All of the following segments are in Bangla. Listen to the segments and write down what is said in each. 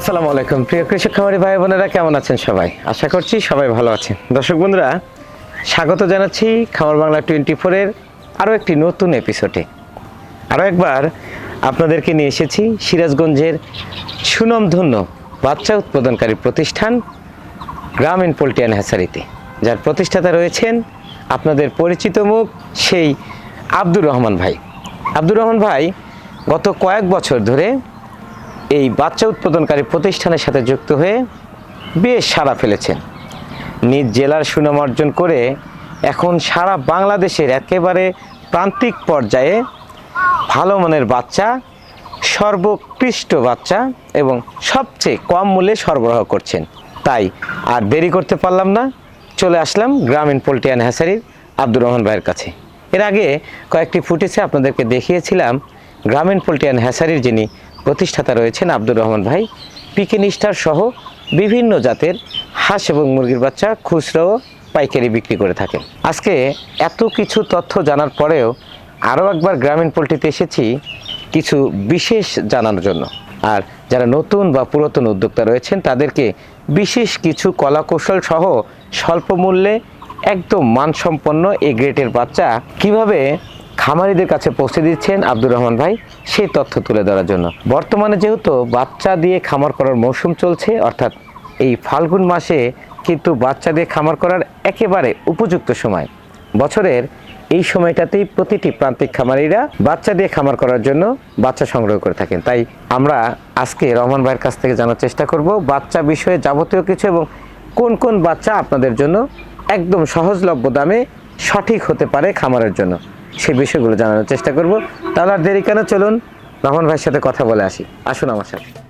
আসসালামু আলাইকুম। প্রিয় কৃষক খামারি ভাই বোনেরা, কেমন আছেন সবাই? আশা করছি সবাই ভালো আছেন। দর্শক বন্ধুরা, স্বাগত জানাচ্ছি খামার বাংলা টোয়েন্টি ফোরের আরও একটি নতুন এপিসোডে আরও একবার আপনাদেরকে নিয়ে এসেছি সিরাজগঞ্জের সুনামধন্য বাচ্চা উৎপাদনকারী প্রতিষ্ঠান গ্রামীণ পোল্ট্রি অ্যান্ড হ্যাসারিতে। যার প্রতিষ্ঠাতা রয়েছেন আপনাদের পরিচিত মুখ সেই আব্দুর রহমান ভাই। আব্দুর রহমান ভাই, গত কয়েক বছর ধরে এই বাচ্চা উৎপাদনকারী প্রতিষ্ঠানের সাথে যুক্ত হয়ে বেশ সাড়া ফেলেছেন নিজ জেলার সুনাম অর্জন করে এখন সারা বাংলাদেশের একেবারে প্রান্তিক পর্যায়ে ভালো মানের বাচ্চা, সর্বোৎকৃষ্ট বাচ্চা এবং সবচেয়ে কম মূল্যে সরবরাহ করছেন। তাই আর দেরি করতে পারলাম না। চলে আসলাম গ্রামীণ পোল্ট্রি হ্যাসারির আব্দুর রহমান ভাইয়ের কাছে। এর আগে কয়েকটি ফুটেজে আপনাদেরকে দেখিয়েছিলাম গ্রামীণ পোল্ট্রি হ্যাসারির যিনি প্রতিষ্ঠাতা রয়েছেন আব্দুর রহমান ভাই। পিকে নিস্টার সহ বিভিন্ন জাতের হাঁস এবং মুরগির বাচ্চা খুচরো পাইকারি বিক্রি করে থাকেন। আজকে এত কিছু তথ্য জানার পরেও আরও একবার গ্রামীণ পোলট্রিতে এসেছি কিছু বিশেষ জানানোর জন্য। আর যারা নতুন বা পুরাতন উদ্যোক্তা রয়েছেন, তাদেরকে বিশেষ কিছু কলাকৌশল সহ স্বল্প মূল্যে একদম মানসম্পন্ন এই গ্রেটের বাচ্চা কীভাবে খামারিদের কাছে পৌঁছে দিচ্ছেন আব্দুর রহমান ভাই সেই তথ্য তুলে ধরার জন্য। বর্তমানে যেহেতু বাচ্চা দিয়ে খামার করার মৌসুম চলছে, অর্থাৎ এই ফাল্গুন মাসে কিন্তু বাচ্চা দিয়ে খামার করার একেবারে উপযুক্ত সময়। বছরের এই সময়টাতেই প্রতিটি প্রান্তিক খামারিরা বাচ্চা দিয়ে খামার করার জন্য বাচ্চা সংগ্রহ করে থাকেন। তাই আমরা আজকে রহমান ভাইয়ের কাছ থেকে জানার চেষ্টা করব বাচ্চা বিষয়ে যাবতীয় কিছু এবং কোন কোন বাচ্চা আপনাদের জন্য একদম সহজলভ্য দামে সঠিক হতে পারে খামারের জন্য। সেই বিষয়গুলো জানানোর চেষ্টা করব। তাহলে আর দেরি কেন? চলুন রহমান ভাইয়ের সাথে কথা বলে আসি। আসুন আমার সাথে।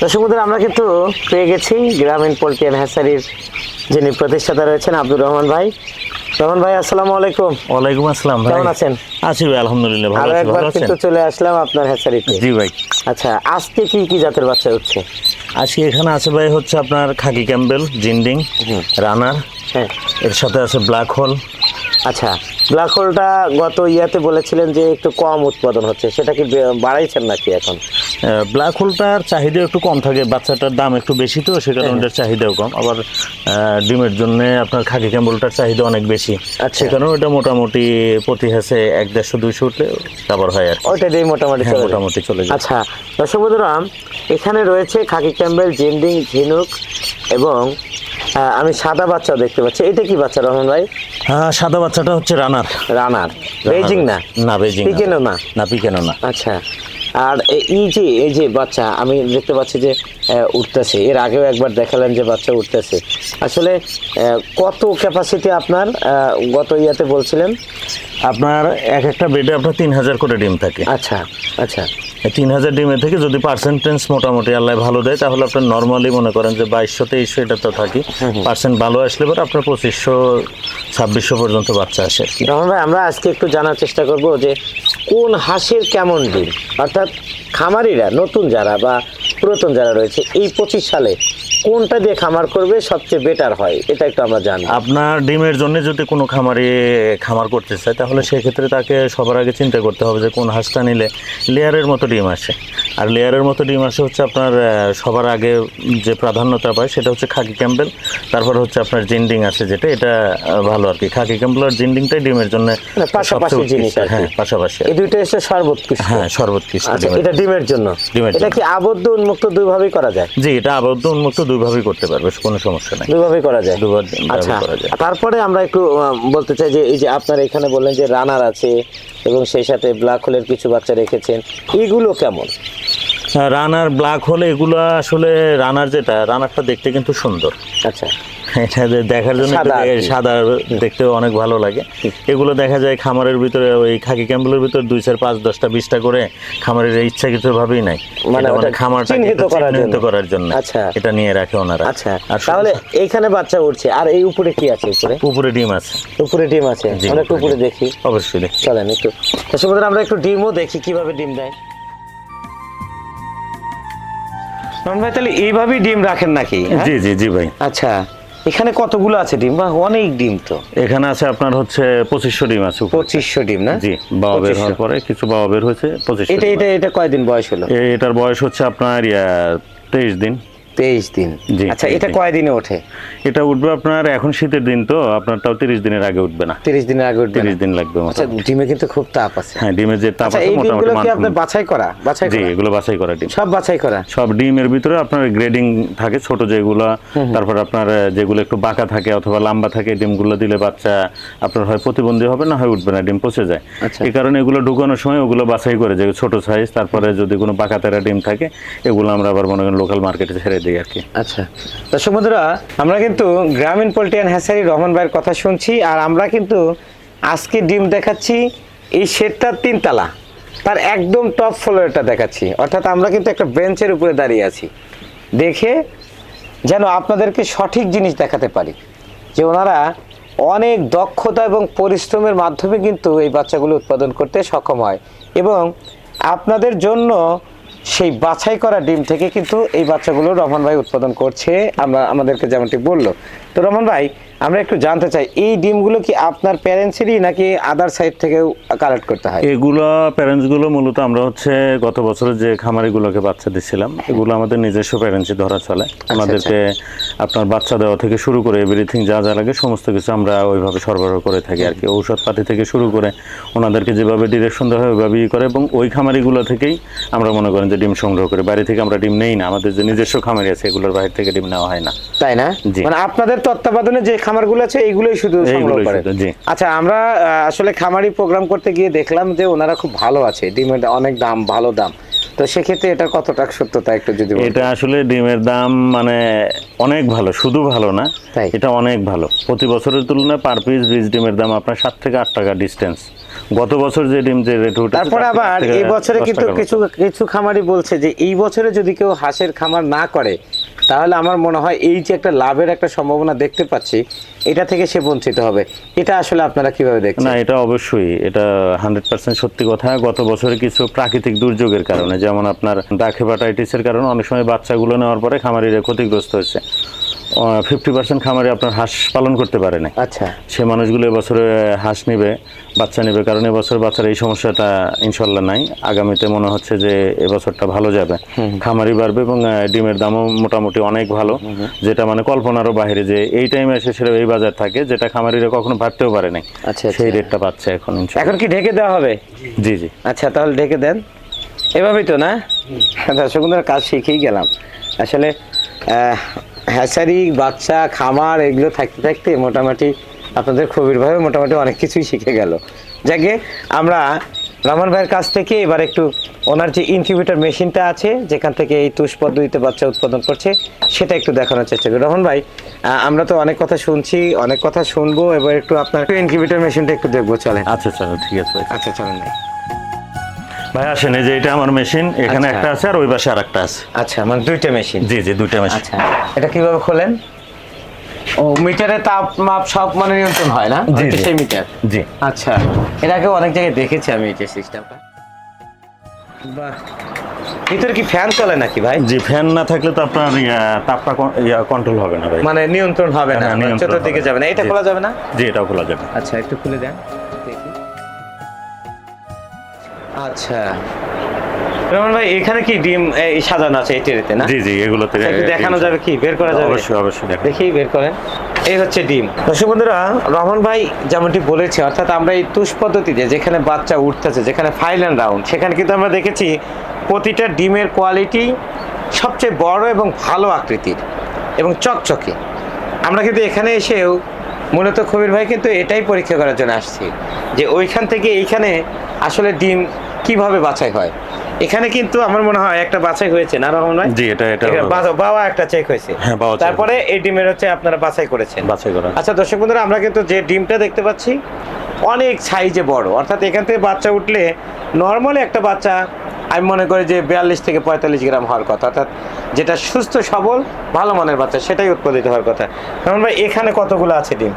দর্শক বন্ধুরা, আমরা কিন্তু পেয়ে গেছি গ্রামীণ পোল্ট্রি অ্যান্ড হ্যাসারির যিনি প্রতিষ্ঠাতা রয়েছেন আব্দুর রহমান ভাই। রহমান ভাই আসসালামু আলাইকুম। ওয়ালাইকুম আসসালাম ভাই। কেমন আছেন? আছি ভাই আলহামদুলিল্লাহ ভালো আছি ভালো আছেন? চলে আসলাম আপনার হ্যাসারিতে। জি ভাই। আচ্ছা আজকে কি কি জাতের বাচ্চা হচ্ছে? আজকে এখানে আছে ভাই হচ্ছে আপনার খাকি ক্যাম্বেল জিন্ডিং রানার হ্যাঁ। এর সাথে আছে ব্ল্যাক হোল। আচ্ছা ব্ল্যাক হোলটা গত ইয়াতে বলেছিলেন যে একটু কম উৎপাদন হচ্ছে সেটা কি বাড়াইছেন নাকি এখন? ব্ল্যাক হোলটার চাহিদা একটু কম থাকে বাচ্চাটার দাম একটু বেশি তো সে কারণে হ্যাঁ। ওটার চাহিদাও কম। আবার ডিমের জন্য আপনার খাকি ক্যাম্বেলটার চাহিদা অনেক বেশি। আচ্ছা। সে কারণে ওটা মোটামুটি প্রতি হাসে এক দেড়শো দুইশো উঠলে কাবার হয় আর ওইটা দিয়ে মোটামুটি হ্যাঁ। মোটামুটি চলে যায়। আচ্ছা দর্শক বন্ধুরা এখানে রয়েছে খাকি ক্যাম্বেল জেন্ডিং ঝিনুক এবং আমি সাদা বাচ্চা দেখতে পাচ্ছি। এটা কি বাচ্চা রহমান ভাই? হ্যাঁ সাদা বাচ্চাটা হচ্ছে রানার। রানার। বেজিং না? না বেজিং পিকেনো না? না পিকেনো না। আচ্ছা। আর এই যে এই যে বাচ্চা আমি দেখতে পাচ্ছি যে উঠতেছে। এর আগেও একবার দেখালেন যে বাচ্চা উঠতেছে। আসলে কত ক্যাপাসিটি আপনার? গত ইয়াতে বলছিলেন? আপনার এক একটা বেডে আপনার তিন হাজার করে ডিম থাকে। আচ্ছা আচ্ছা। তিন হাজার ডিমের থেকে যদি পার্সেন্টেজ মোটামুটি আল্লাহ ভালো দেয় তাহলে আপনার নর্মালি মনে করেন যে বাইশশো তেইশশো এটা তো থাকি। পার্সেন্ট ভালো আসলে পরে আপনার পঁচিশশো ছাব্বিশশো পর্যন্ত বাচ্চা আসে রহমান ভাই আমরা আজকে একটু জানার চেষ্টা করব যে কোন হাঁসের কেমন ডিম? অর্থাৎ খামারিরা নতুন যারা বা পুরাতন যারা রয়েছে এই পঁচিশ সালে কোনটা দিয়ে খামার করবে সবচেয়ে বেটার হয় এটা একটু আমরা জানি। আপনার ডিমের জন্য যদি কোনো খামারে খামার করতে চায় তাহলে সেক্ষেত্রে তাকে সবার আগে চিন্তা করতে হবে যে কোন হাঁসটা নিলে লেয়ারের মতো ডিম আসে। আর লেয়ারের মতো ডিম আসে হচ্ছে আপনার সবার আগে যে প্রাধান্যতা পায় সেটা হচ্ছে খাকি ক্যাম্বেল তারপর হচ্ছে আপনার জিন্ডিং আছে যেটা এটা ভালো আর কি। খাকি ক্যাম্বেল আর জিন্ডিংটাই ডিমের জন্য মানে পাশাপাশি জিনিস হ্যাঁ পাশাপাশি এই দুইটা এসে সর্বোৎকৃষ্ট। হ্যাঁ সর্বোৎকৃষ্ট আচ্ছা এটা ডিমের জন্য। ডিমের এটা কি আবদ্ধ উন্মুক্ত দুইভাবেই করা যায়? জি এটা আবদ্ধ উন্মুক্ত দুইভাবেই করতে পারবে কোনো সমস্যা নাই। দুইভাবেই করা যায়। আচ্ছা তারপরে আমরা একটু বলতে চাই যে এই যে আপনার এখানে বললেন যে রানার আছে এবং সেই সাথে ব্ল্যাক হোলের কিছু বাচ্চা রেখেছেন এগুলো কেমন? রানার ব্ল্যাক হোল এগুলো আসলে রানার যেটা রানারটা দেখতে কিন্তু সুন্দর। আচ্ছা। এটা দেখার জন্য সাদা দেখতে অনেক ভালো লাগে। এগুলো দেখা যায় খামারের ভিতরে ওই খাকি ক্যাম্বেলের ভিতরে দুই চার পাঁচ দশটা বিশটা করে খামারের ইচ্ছাকৃত ভাবেই নাই। মানে চিহ্নিত করার জন্য। করার জন্য। আচ্ছা। এটা নিয়ে রাখে ওনারা। আচ্ছা তাহলে এইখানে বাচ্চা উঠছে। আর এই উপরে কি আছে উপরে? উপরে ডিম আছে। উপরে ডিম আছে। আমরা একটু উপরে দেখি। অবশ্যই দেখি। চলেন একটু। দর্শক আমরা একটু ডিমও দেখি কীভাবে ডিম দেয়। রমন ভাই তাহলে এইভাবেই ডিম রাখেন নাকি হ্যাঁ? জি জি জি ভাই। আচ্ছা। এখানে কতগুলো আছে ডিম? বা অনেক ডিম তো। এখানে আছে আপনার হচ্ছে পঁচিশশো ডিম আছে পঁচিশশো ডিম না? জি বাবা বের 2500 হওয়ার পরে কিছু বাবা বের হয়েছে পঁচিশশো এটা এটা এটা কয়দিন বয়স হলো? এটার বয়স হচ্ছে আপনার ইয়া তেইশ দিন। তেইশ দিন। আচ্ছা এটা দিন। কয়দিনে ওঠে? এটা উঠবে আপনার এখন শীতের দিন তো আপনার তাও তিরিশ দিনের আগে উঠবে না। তিরিশ দিনের আগে উঠবে তিরিশ দিন লাগবে আচ্ছা ডিমে কিন্তু খুব তাপ আছে। হ্যাঁ ডিমের যে তাপ আচ্ছা আছে মোটামুটি কি আপনার বাছাই করা? বাছাই জি করা? এগুলো বাছাই করা ডিম। সব বাছাই করা? সব ডিমের ভিতরে আপনার গ্রেডিং থাকে ছোট যেগুলো তারপর আপনার যেগুলো একটু বাঁকা থাকে অথবা লম্বা থাকে ডিমগুলো দিলে বাচ্চা আপনার হয় প্রতিবন্ধী হবে না হয় উঠবে না ডিম পচে যায়। আচ্ছা। এই কারণে এগুলো ঢুকানোর সময় ওগুলো বাছাই করে যে ছোট সাইজ তারপরে যদি কোনো বাঁকা তেরা ডিম থাকে এগুলো আমরা আবার মনে করেন লোকাল মার্কেটে ছেড়ে দিই আর কি। আচ্ছা। দর্শক বন্ধুরা, আমরা কিন্তু গ্রামীণ পোল্ট্রি হ্যাসারি রহমান ভাইয়ের কথা শুনছি, আর আমরা কিন্তু আজকে ডিম দেখাচ্ছি এই শেডটার তিনতলা। তার একদম টপ ফ্লোরটা দেখাচ্ছি। অর্থাৎ আমরা কিন্তু একটা বেঞ্চের উপরে দাঁড়িয়ে আছি। দেখে যেন আপনাদেরকে সঠিক জিনিস দেখাতে পারি যে ওনারা অনেক দক্ষতা এবং পরিশ্রমের মাধ্যমে কিন্তু এই বাচ্চাগুলো উৎপাদন করতে সক্ষম হয়। এবং আপনাদের জন্য সেই বাছাই করা ডিম থেকে কিন্তু এই বাচ্চাগুলো রহমান ভাই উৎপাদন করছে। আমরা আমাদেরকে যেমনটি বলল। তো রহমান ভাই আমরা একটু জানতে চাই এই ডিমগুলো কি আপনার প্যারেন্টসেরই নাকি আদার সাইড থেকেও কালেক্ট করতে হয়? এগুলো প্যারেন্টসগুলো মূলত আমরা হচ্ছে গত বছরের যে খামারিগুলোকে বাচ্চা দিচ্ছিলাম এগুলো আমাদের নিজস্ব প্যারেন্টসই ধরা চলে। আমাদেরকে আপনার বাচ্চা দেওয়া থেকে শুরু করে এভরিথিং যা যা লাগে সমস্ত কিছু আমরা ওইভাবে সরবরাহ করে থাকি আর কি। ঔষধপাতি থেকে শুরু করে ওনাদেরকে যেভাবে ডিরেকশন দেওয়া হয় ওইভাবেই করে এবং ওই খামারিগুলো থেকেই আমরা মনে করেন যে ডিম সংগ্রহ করি। বাড়ি থেকে আমরা ডিম নেই না আমাদের যে নিজস্ব খামারি আছে এগুলোর বাইরে থেকে ডিম নেওয়া হয় না। তাই না? মানে আপনাদের তত্ত্বাবধানে যে খামারগুলো আছে এইগুলোই শুধু সংগ্রহ করে। আচ্ছা আমরা আসলে খামারি প্রোগ্রাম করতে গিয়ে দেখলাম যে ওনারা খুব ভালো আছে ডিমের অনেক দাম ভালো দাম। তো সেক্ষেত্রে কতটা সত্যতা একটু যদি এটা আসলে ডিমের দাম মানে অনেক ভালো শুধু ভালো না? এটা অনেক ভালো। প্রতি বছরের তুলনায় পার পিস বীজ ডিমের দাম আপনার সাত থেকে আট টাকা ডিস্টেন্স গত বছর যে ডিম যে রেট উঠেছে তারপরে আবার এই বছরে কিন্তু কিছু কিছু খামারি বলছে যে এই বছরে যদি কেউ হাঁসের খামার না করে তাহলে আমার মনে হয় এই যে একটা লাভের একটা সম্ভাবনা দেখতে পাচ্ছি, এটা থেকে সে বঞ্চিত হবে। এটা আসলে আপনারা কীভাবে দেখছেন? না, এটা অবশ্যই। এটা হান্ড্রেড পার্সেন্ট সত্যি কথা। গত বছরে কিছু প্রাকৃতিক দুর্যোগের কারণে, যেমন আপনার ডাক হেপাটাইটিসের কারণে অনেক সময় বাচ্চাগুলো নেওয়ার পরে খামারিরা ক্ষতিগ্রস্ত হয়েছে। ফিফটি পার্সেন্ট খামারি আপনার হাঁস পালন করতে পারে না। আচ্ছা। সে মানুষগুলো এবছরে হাঁস নেবে বাচ্চা নেবে কারণ এবছর বাচ্চার এই সমস্যাটা ইনশাল্লাহ নাই। আগামীতে মনে হচ্ছে যে এবছরটা ভালো যাবে। খামারি বাড়বে এবং ডিমের দামও মোটামুটি অনেক ভালো। যেটা মানে কল্পনারও বাইরে যে এই টাইমে এসে সেটা এই বাজার থাকে যেটা খামারিরা কখনো ভাবতেও পারে নাই। আচ্ছা, সেই আচ্ছা। রেটটা পাচ্ছে এখন এখন কি ঢেকে দেওয়া হবে? জি জি। আচ্ছা তাহলে ঢেকে দেন। এভাবেই তো না? দর্শক কাজ শিখেই গেলাম। আসলে হ্যাচারি বাচ্চা খামার এগুলো থাকতে থাকতে মোটামুটি আপনাদের খবিরভাবে মোটামুটি অনেক কিছুই শিখে গেল। যাকে আমরা রমন ভাইয়ের কাছ থেকে এবার একটু ওনার যে ইনকিউবেটর মেশিনটা আছে যেখান থেকে এই তুষ পদ্ধতিতে বাচ্চা উৎপাদন করছে সেটা একটু দেখানোর চেষ্টা করি। রহমান ভাই আমরা তো অনেক কথা শুনছি অনেক কথা শুনব এবার একটু আপনার ইনকিউবেটর মেশিনটা একটু দেখব চলে আচ্ছা চলো ঠিক আছে। ভাই আচ্ছা চলেন ভাই। ভাই আসেন এই যে এটা আমার মেশিন এখানে আচ্ছা। একটা আছে আর ওই পাশে আর একটা আছে। আচ্ছা মানে দুইটা মেশিন? জি জি দুইটা মেশিন। আচ্ছা এটা কীভাবে খোলেন? ও মিটারে তাপ মাপ সব মানে নিয়ন্ত্রণ হয় না? জি, সেই মিটার? জি। আচ্ছা এর আগে অনেক জায়গায় দেখেছি আমি এই সিস্টেমটা বাহ। ভিতরে কি ফ্যান চলে নাকি ভাই? জি ফ্যান না থাকলে তো আপনার তাপটা কন্ট্রোল হবে না ভাই। মানে নিয়ন্ত্রণ হবে না হ্যাঁ, মানে নিয়ন্ত্রণ চতুর্দিকে যাবে না এটা খোলা যাবে না? জি এটাও খোলা যাবে। আচ্ছা একটু খুলে দেন। আচ্ছা। রমন ভাই এখানে কি ডিম এই সাজানো আছে এই টেরিতে না? জি জি এগুলোতে আচ্ছা, দেখানো যাবে কি? বের করা যাবে? অবশ্যই অবশ্যই দেখি বের করেন। এই হচ্ছে ডিম। দর্শক বন্ধুরা রহমান ভাই যেমনটি বলেছে অর্থাৎ আমরা এই তুষ পদ্ধতিতে যেখানে বাচ্চা উঠতেছে যেখানে ফাইনাল রাউন্ড সেখানে কিন্তু আমরা দেখেছি প্রতিটা ডিমের কোয়ালিটি সবচেয়ে বড় এবং ভালো আকৃতির এবং চকচকে। আমরা কিন্তু এখানে এসেও মূলত কবির ভাই কিন্তু এটাই পরীক্ষা করার জন্য আসছি যে ওইখান থেকে এইখানে আসলে ডিম কীভাবে বাছাই হয়? এখানে কিন্তু আমার মনে হয় একটা বাছাই হয়েছে না রহমান ভাই? জি এটা এটা বাবা একটা চেক হয়েছে। হ্যাঁ, তারপরে এই ডিমের হচ্ছে আপনারা বাছাই করেছেন। বাছাই করা। আচ্ছা দর্শক বন্ধুরা আমরা কিন্তু যে ডিমটা দেখতে পাচ্ছি অনেক সাইজে বড়। অর্থাৎ এখান থেকে বাচ্চা উঠলে নর্মালি একটা বাচ্চা আমি মনে করি যে বিয়াল্লিশ থেকে পঁয়তাল্লিশ গ্রাম হওয়ার কথা। অর্থাৎ যেটা সুস্থ সবল ভালো মানের বাচ্চা সেটাই উৎপাদিত হওয়ার কথা। কারণ ভাই এখানে কতগুলো আছে ডিম?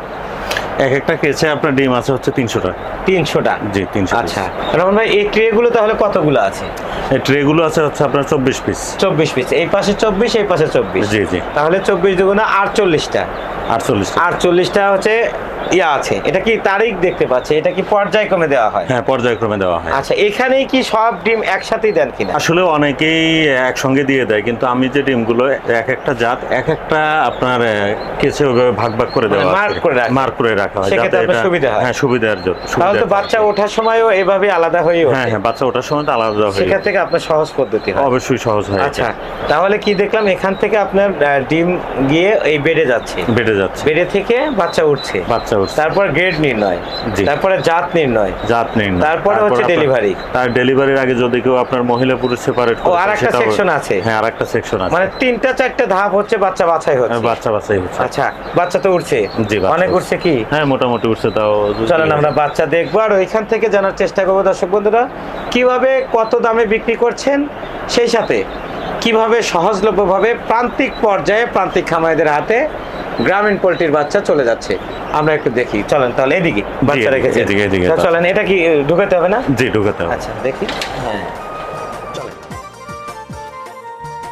এক একটা কেসে আপনার ডিম আছে হচ্ছে তিনশোটা। তিনশোটা? জি তিনশো আচ্ছা। রহমান ভাই এই ট্রেগুলো তাহলে কতগুলো আছে? এই ট্রেগুলো আছে হচ্ছে আপনার চব্বিশ পিস চব্বিশ পিস এই পাশে চব্বিশ এই পাশে চব্বিশ। জি জি। তাহলে চব্বিশ দুগুণা আটচল্লিশটা। আটচল্লিশ আটচল্লিশটা হচ্ছে ইয়া আছে। এটা কি তারিখ দেখতে পাচ্ছে? এটা কি পর্যায়ক্রমে দেওয়া হয়? হ্যাঁ পর্যায়ক্রমে দেওয়া হয়। আচ্ছা এখানেই কি সব ডিম একসাথেই দেন কিনা? আসলে অনেকেই একসঙ্গে দিয়ে দেয় কিন্তু আমি যে ডিমগুলো এক একটা জাত এক একটা আপনার কেসে ভাগ ভাগ করে দেওয়া মানে mark করে রাখা। মার্ক করে রাখা হয় সেক্ষেত্রে আপনার সুবিধা হয়। হ্যাঁ সুবিধার জন্য তাহলে তো বাচ্চা ওঠার সময়ও এভাবে আলাদা হয়ে হ্যাঁ হ্যাঁ বাচ্চা ওঠার সময় তো আলাদা হয়ে সেখান থেকে আপনার সহজ পদ্ধতি হয়। অবশ্যই সহজ হয় আচ্ছা তাহলে কি দেখলাম এখান থেকে আপনার ডিম গিয়ে এই বেডে যাচ্ছে। বেড়ে যাচ্ছে। বেডে থেকে বাচ্চা উঠছে। বাচ্চা উঠছে তারপর গ্রেড নির্ণয়। তারপরে জাত নির্ণয় জাত নির্ণয়। তারপরে হচ্ছে delivery। তার ডেলিভারির আগে যদি কেউ আপনার মহিলা পুরুষ সেপারেট ও, আরেকটা section আছে। হ্যাঁ আরেকটা সেকশন আছে। মানে তিনটা চারটা ধাপ হচ্ছে বাচ্চা বাছাই হচ্ছে। বাচ্চা বাচ্চাই হচ্ছে। আচ্ছা বাচ্চা তো উঠছে। জি, অনেক উঠছে। উঠছে কি? হ্যাঁ মোটামুটি উঠছে তাও। চলেন আমরা বাচ্চা দেখব। আর ওইখান থেকে জানার চেষ্টা করব দর্শক বন্ধুরা কীভাবে কত দামে বিক্রি করছেন? সেই সাথে কীভাবে সহজলভ্যভাবে প্রান্তিক পর্যায়ে প্রান্তিক খামারিদের হাতে গ্রামীণ পোলট্রির বাচ্চা চলে যাচ্ছে। আমরা একটু দেখি। চলেন তাহলে এদিকে বাচ্চা রেখেছে এদিকে, এদিকে। চলেন এটা কি ঢুকাতে হবে না? জি ঢুকাতে হবে। আচ্ছা দেখি। হ্যাঁ।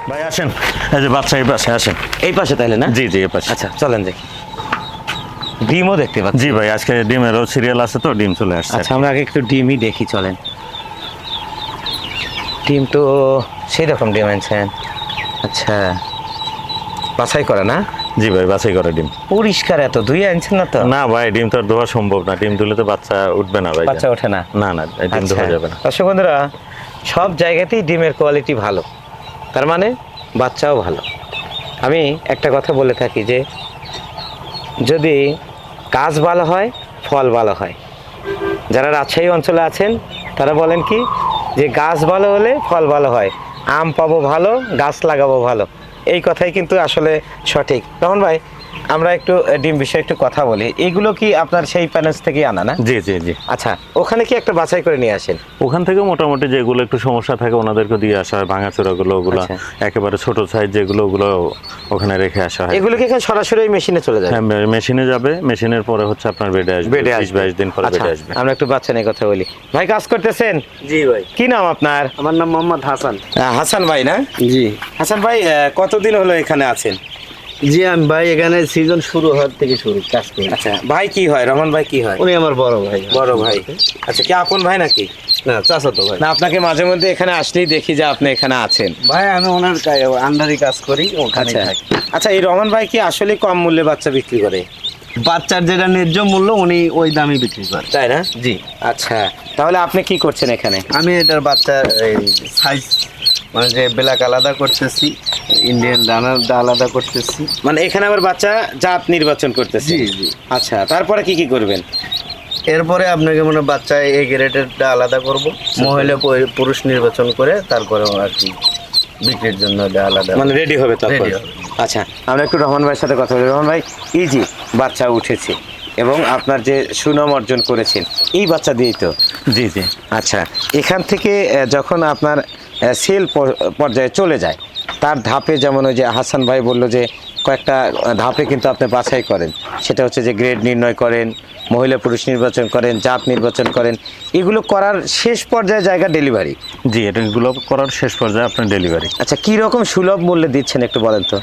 ভাই আসেন। এই যে বাচ্চা এই পাশে আসেন। এই পাশে তাহলে না? জি জি এই পাশে। আচ্ছা চলেন দেখি। ডিমও দেখতে পাচ্ছি। জি ভাই আজকে ডিমেরও সিরিয়াল আছে তো ডিম চলে আসছে আচ্ছা আমরা আগে একটু ডিমই দেখি চলেন। ডিম তো সেই রকম ডিম আনছেন আচ্ছা। বাছাই করে না? জি ভাই বাছাই করে ডিম। পরিষ্কার এত দুই আনছেন না তো? না ভাই ডিম তো আর ধোয়া সম্ভব না। ডিম তুলে তো বাচ্চা উঠবে না ভাই। বাচ্চা ওঠে না? না না ডিম আচ্ছা। ধোয়া যাবে না। দর্শক বন্ধুরা সব জায়গাতেই ডিমের কোয়ালিটি ভালো। তার মানে বাচ্চাও ভালো। আমি একটা কথা বলে থাকি যে যদি কাজ ভালো হয় ফল ভালো হয়। যারা রাজশাহী অঞ্চলে আছেন তারা বলেন কি যে গাছ ভালো হলে ফল ভালো হয়। আম পাবো ভালো গাছ লাগাবো ভালো। এই কথাই কিন্তু আসলে সঠিক। রহন ভাই আমরা একটু ডিম বিষয়ে একটু কথা বলি। এগুলো কি আপনার সেই প্যানেলস থেকে আনা না? জি জি জি। আচ্ছা ওখানে কি একটা বাছাই করে নিয়ে আসেন? ওখান থেকে মোটামুটি যেগুলো একটু সমস্যা থাকে ওনাদেরকে দিয়ে আসা হয় ভাঙাচোরাগুলো ওগুলো আচ্ছা। একেবারে ছোট সাইজ যেগুলো ওগুলো ওখানে রেখে আসা হয়। এগুলো কি এখানে সরাসরি মেশিনে চলে যায়? হ্যাঁ মেশিনে যাবে মেশিনের পরে হচ্ছে আপনার বেডে আসবে বেডে আসবে বাইশ দিন পরে আচ্ছা, বেডে আসবে। আমরা একটু বাচ্চা নিয়ে কথা বলি। ভাই কাজ করতেছেন? জি ভাই। কি নাম আপনার? আমার নাম মোহাম্মদ হাসান। হাসান ভাই না? জি। হাসান ভাই আহ, কতদিন হলো এখানে আছেন? জি আমি ভাই এখানে সিজন শুরু হওয়ার থেকে শুরু কাজ করি। আচ্ছা ভাই কি হয়? রহমান ভাই কি হয়? উনি আমার বড় ভাই। বড় ভাই। আচ্ছা কি আপন ভাই নাকি? না চাচাতো ভাই। না আপনাকে মাঝে মধ্যে এখানে আসলেই দেখি যে আপনি এখানে আছেন। ভাই আমি ওনার আন্ডারে কাজ করি ওখানে আচ্ছা। আচ্ছা এই রহমান ভাই কি আসলে কম মূল্যে বাচ্চা বিক্রি করে? বাচ্চার যেটা ন্যায্য মূল্য উনি ওই দামে বিক্রি করে। তাই না? জি। আচ্ছা তাহলে আপনি কি করছেন এখানে? আমি এটার বাচ্চার সাইজ মানে যে ব্ল্যাক আলাদা করতেছি ইন্ডিয়ান ডানারটা আলাদা করতেছি। মানে এখানে আবার বাচ্চা জাত নির্বাচন করতেছি? জি জি। আচ্ছা তারপরে কি কি করবেন? এরপরে আপনাকে মনে বাচ্চা এই গ্রেডেরটা আলাদা করব। মহিলা পুরুষ নির্বাচন করে তারপরে আর কি বিক্রির জন্য আলাদা। মানে রেডি হবে হবে। আচ্ছা আমরা একটু রহমান ভাইয়ের সাথে কথা বলি। রহমান ভাই ইজি বাচ্চা উঠেছে এবং আপনার যে সুনাম অর্জন করেছেন এই বাচ্চা দিয়েই তো? জি জি। আচ্ছা এখান থেকে যখন আপনার সেল পর্যায়ে চলে যায়। তার ধাপে যেমন ওই যে হাসান ভাই বলল যে কয়েকটা ধাপে কিন্তু আপনি বাছাই করেন। সেটা হচ্ছে যে গ্রেড নির্ণয় করেন মহিলা পুরুষ নির্বাচন করেন জাত নির্বাচন করেন। এগুলো করার শেষ পর্যায়ে জায়গা ডেলিভারি। জি এটাগুলো করার শেষ পর্যায়ে আপনার ডেলিভারি। আচ্ছা কী রকম সুলভ মূল্যে দিচ্ছেন একটু বলেন তো?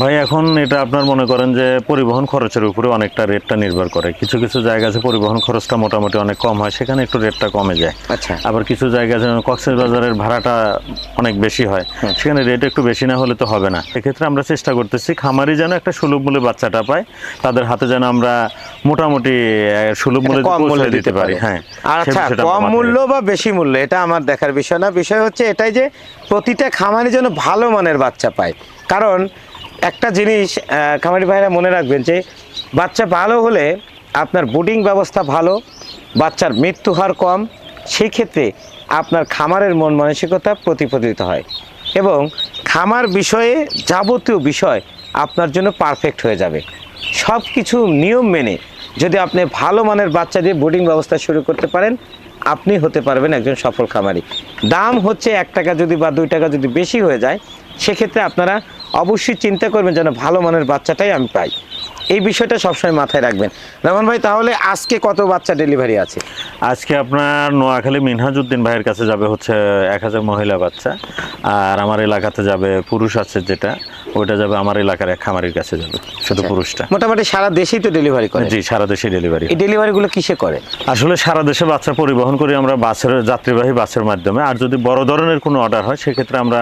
ভাই এখন এটা আপনার মনে করেন যে পরিবহন খরচের উপরে অনেকটা রেটটা নির্ভর করে। কিছু কিছু জায়গা আছে পরিবহন খরচটা মোটামুটি অনেক কম হয় সেখানে একটু রেটটা কমে যায়। আচ্ছা। আবার কিছু জায়গা যেমন কক্সেস বাজারের ভাড়াটা অনেক বেশি হয় সেখানে রেট একটু বেশি না হলে তো হবে না। সেক্ষেত্রে আমরা চেষ্টা করতেছি খামারি যেন একটা সুলভ মূল্যে বাচ্চাটা পায় তাদের হাতে যেন আমরা মোটামুটি সুলভ মূল্যে কম পৌঁছে মূল্যে দিতে পারি হ্যাঁ। আচ্ছা কম মূল্য বা বেশি মূল্য এটা আমার দেখার বিষয় না। বিষয় হচ্ছে এটাই যে প্রতিটা খামারি যেন ভালো মানের বাচ্চা পায়। কারণ একটা জিনিস খামারি ভাইরা মনে রাখবেন যে বাচ্চা ভালো হলে আপনার বুডিং ব্যবস্থা ভালো বাচ্চার মৃত্যু হার কম সেই ক্ষেত্রে আপনার খামারের মন মানসিকতা প্রতিফলিত হয়। এবং খামার বিষয়ে যাবতীয় বিষয় আপনার জন্য পারফেক্ট হয়ে যাবে। সব কিছু নিয়ম মেনে যদি আপনি ভালো মানের বাচ্চা দিয়ে বোর্ডিং ব্যবস্থা শুরু করতে পারেন, আপনি হতে পারবেন একজন সফল খামারি। দাম হচ্ছে এক টাকা যদি বা দুই টাকা যদি বেশি হয়ে যায়, সেক্ষেত্রে আপনারা অবশ্যই চিন্তা করবেন যেন ভালো মানের বাচ্চাটাই আমি পাই। এই বিষয়টা সবসময় মাথায় রাখবেন। রমন ভাই, তাহলে আজকে কত বাচ্চা ডেলিভারি আছে? আজকে আপনার নোয়াখালী মিনহাজউদ্দিন ভাইয়ের কাছে যাবে হচ্ছে এক হাজার মহিলা বাচ্চা, আর আমার এলাকাতে যাবে পুরুষ আছে যেটা। ওইটা যাবে আমার এলাকার এক খামারির কাছে যাবে শুধু পুরুষটা। মোটামুটি সারা দেশেই তো ডেলিভারি করে। জি সারা দেশে ডেলিভারি এই ডেলিভারিগুলো কিসে করে? আসলে সারা দেশে বাচ্চা পরিবহন করি আমরা বাসের যাত্রীবাহী বাসের মাধ্যমে। আর যদি বড় ধরনের কোনো অর্ডার হয় সেক্ষেত্রে আমরা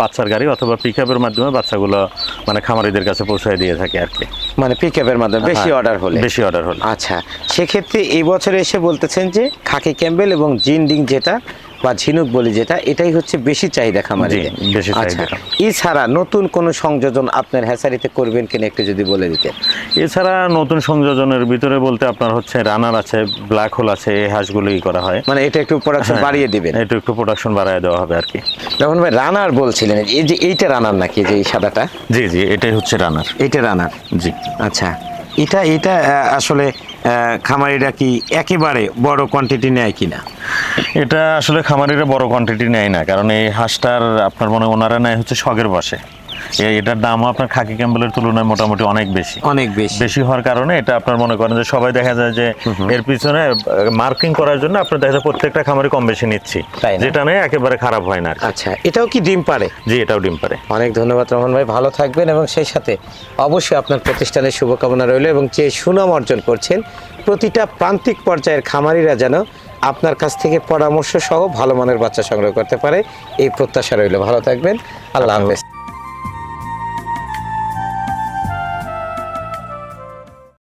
বাচ্চার গাড়ি অথবা পিক মাধ্যমে বাচ্চাগুলো মানে খামারিদের কাছে পৌঁছায় দিয়ে থাকি আর কি। মানে পিক আপের মাধ্যমে বেশি হ্যাঁ, অর্ডার হলে। বেশি অর্ডার হলে। আচ্ছা সেক্ষেত্রে এই বছরে এসে বলতেছেন যে খাকি ক্যাম্বেল এবং জিন্ডিং যেটা বা ঝিনুক বলি যেটা এটাই হচ্ছে বেশি চাহিদা খামারে। চাহিদা। এছাড়া নতুন কোন সংযোজন আপনার হ্যাচারিতে করবেন কিনা একটু যদি বলে দিতেন? এছাড়া নতুন সংযোজনের ভিতরে বলতে আপনার হচ্ছে রানার আছে ব্ল্যাক হোল আছে এই হাঁসগুলোই করা হয়। মানে এটা একটু প্রোডাকশন হ্যাঁ, বাড়িয়ে দিবেন? একটু একটু প্রোডাকশন বাড়ায় দেওয়া হবে আর কি। যখন ভাই রানার বলছিলেন এই যে এইটা রানার নাকি যে এই সাদাটা? জি জি এটাই হচ্ছে রানার। এটা রানার? জি। আচ্ছা। এটা এটা আসলে খামারিরা কি একেবারে বড় কোয়ান্টিটি নেয় কি না এটা আসলে খামারিরা বড় কোয়ান্টিটি নেয় না, কারণ এই হাঁসটার আপনার মনে ওনারা নেয় হচ্ছে শখের বসে। এটার দামও আপনার খাকি ক্যাম্বেলের তুলনায় মোটামুটি অনেক বেশি। অনেক বেশি। বেশি হওয়ার কারণে এটা আপনার মনে করেন যে সবাই দেখা যায় যে এর পিছনে মার্কিং করার জন্য আপনার দেখা যায় প্রত্যেকটা খামারে কম বেশি নিচ্ছি। যেটা নেই একেবারে খারাপ হয় না আচ্ছা এটাও কি ডিম পারে জি এটাও ডিম পারে অনেক ধন্যবাদ রহমান ভাই ভালো থাকবেন এবং সেই সাথে অবশ্যই আপনার প্রতিষ্ঠানের শুভকামনা রইল এবং যে সুনাম অর্জন করছেন প্রতিটা প্রান্তিক পর্যায়ের খামারিরা যেন আপনার কাছ থেকে পরামর্শ সহ ভালো মানের বাচ্চা সংগ্রহ করতে পারে এই প্রত্যাশা রইল। ভালো থাকবেন আল্লাহ হাফেজ।